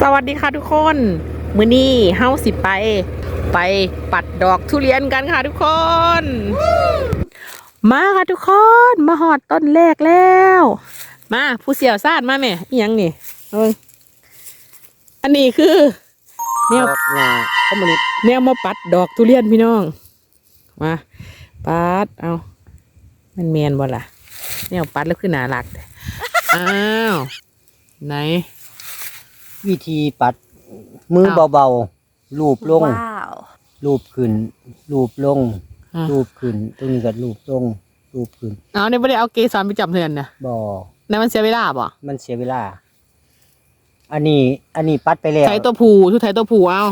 สวัสดีค่ะทุกคน มื้อนี้เฮาสิไป ไปปัดดอกทุเรียนกันค่ะทุกคน มาค่ะทุกคน มาหอดต้นแรกแล้ว มาผู้เสี่ยวซาดมาแม่อีหยังนี่เอาเบิ่งอันนี้คือแนวดอกงาคอมมิวนิสต์แนวมาปัดดอกทุเรียนพี่น้อง มาปัดเอา มันเมียนบ่ล่ะแนวปัดแล้วคือน่ารักแต่อ้าวไหน วิธีปัดมืออ้าวเบาๆลูบลงว้าวลูบขึ้นลูบลงอะลูบขึ้น ตรงนี้ก็ลูบลงลูบขึ้นเอาเนี่ยไม่ได้เอาเกสรไปจับเทือนนะบ่นั่นมันเสียเวลาบ่ มันเสียเวลา อันนี้ อันนี้ปัดไปแล้ว ใช้ตัวผูทุกไทยตัวผูเอา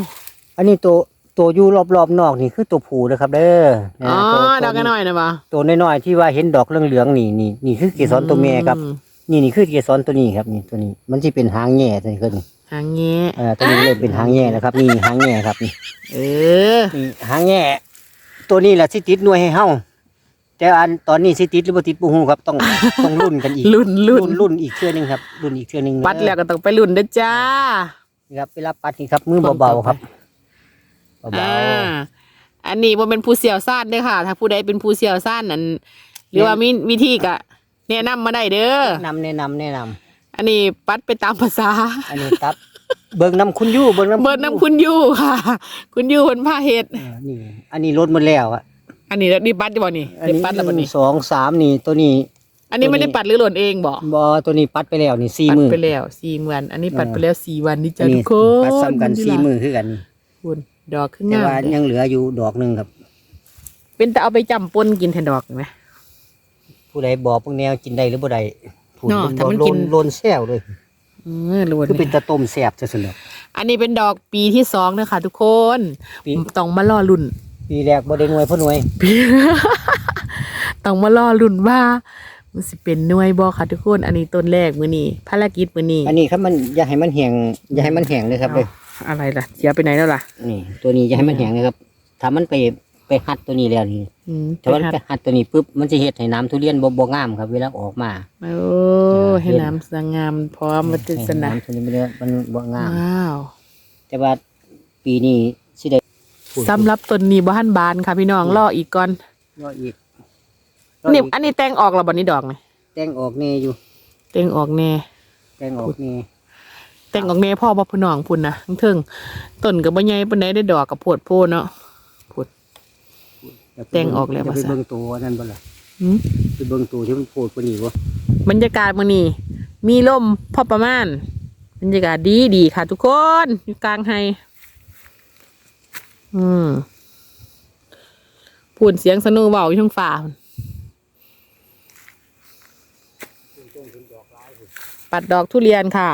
อันนี้ตัวตัวอยู่รอบๆนอกนี่คือตัวผูนะครับ เด้ออ๋อตัวดอกกันหน่อยนะบ่ตัวน้อยๆที่ว่าเห็นดอกเหลืองๆนี่นี่นี่คือเกสรตัวแม่ครับ อืมนี่นี่คือเกสรตัวนี้ครับ นี่ตัวนี้ มันจะเป็นหางแง่ตัวนี้คือนี่หางเงี้ยเอ่อตัวนี้เริ่มเป็นหางแง่แล้วครับนี่หางแง่ครับนี่เออ นี่หางแง่ตัวนี้แหละสิติดหน่วยให้เฮาแต่อันตอนนี้สิติดหรือบ่ติดบ่ฮู้ครับต้อง ต้องรุ่นกันอีกรุ่นรุ่นรุ่นรุ่นอีกเทื่อหนึงครับรุ่นอีกเทื่อหนึงปัดแล้วก็ต้องไปรุ่นเด้อจ้านี่ครับเวลาปัดนี่ครับมือเบาๆครับเบาอ่าอันนี้บ่เป็นผู้เสี่ยวซ่านเด้อค่ะ ถ้าผู้ใดเป็นผู้เสี่ยวซ่านนั้นหรือว่ามีวิธีก็แนะนำมาได้เด้อๆนำแนะนำแนะนำ อันนี้ปัดไปตามภาษา อันนี้ครับเบิ่งน้ำคุณยู่เบิ่งน้ำเบิดน้ำคุณยูค่ะ คุณยูเพิ่นพาเฮ็ดเออนี่ อันนี้ลดหมดแล้วอะอันนี้นี่ปัดบ่นี่อันได้นี้ปัดแล้วบ่หนี่นึ่งสองสามนี่ตัวนี้อันนี้ไม่ได้ปัดหรือหล่นเองบ่บ่ตัวนี้ปัดไปแล้วนี่สี่ปัดมือไปแล้วสี่วัน อันนี้ปัดไปแล้วสี่วันนี่อัจ้านทุนี้กคนปัดซ้ำกันสี่มือคือกันคุณดอกขึ้นแต่งามว่าเลยยังเหลืออยู่ดอกหนึงครับ เป็นแต่เอาไปจำปนกินแทนดอกไหมผู้ใดบอกพวกแนวกินได้หรือบ่ได้ ผู้เนาะเพิ่นถ้าบอกมันโลกินนโลนแซวเลย เออล้วนคือเป็นตะต้มแซ่บจะสนุก อันนี้เป็นดอกปีที่สองนะคะทุกคนปี ต้องมาล่อรุ่น ปีแรกบ่ได้หน่วยพ่อหน่วยต้องมาล่อรุ่นว่า มันสิเป็นหน่วยบอค่ะทุกคน อันนี้ต้นแรกมือนี้ภารกิจมือนี้อันนี้ครับมันอย่าให้มันแห้งอย่าให้มันแห้งเลยครับเลย เอาอะไรล่ะเสียไปไหนแล้วล่ะ นี่ตัวนี้อย่าให้มันแห้งเลยครับ ถ้ามันไป ไปหัดตัวนี้แล้วนี่อืมถ้ามันไปหัดตัวนี้ปุ๊บมันจะเฮ็ดให้น้ำทุเรียนบ่บ่งามครับ เวลาออกมาโอ้ให้น้ำสงามพร้อมมาติดสนะให้น้ำทุเรียนมันมันบ่งาม ว้าว แต่ว่าปีนี้สิได้สำหรับต้นนี้บ้านบานค่ะพี่น้องรออีกก่อนรออีกรอัอนนี้อีกอันนี้แต่งออกแล้วบันนี้ดอกไหมแต่งออกแน่อยู่ แต่งออกแน่แต่งออกแน่แต่งออกแน่พ่อบ่พี่น้องพุ่นนะทั้งเทิงต้นกับใบใหญ่ปานใดได้ดอกกับโพดโพดเนาะพูดอย่าไป แต่งออกแล้วอย่าว่าไปซะเบิ่งตัวนั่นบ่ล่ะหืมไปเบิ่งตัวที่มันโผล่กว่านี้บ่บรรยากาศมื้อนี้มีลมพอประมาณ บรรยากาศดีดีค่ะ ทุกคนอยู่กลางไฮอืมพูนเสียงสนุเบาอยู่ทั้งฝ่าพุ่นปัดดอกทุเรียนค่ะ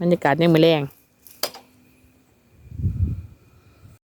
บรรยากาศยังไม่แรง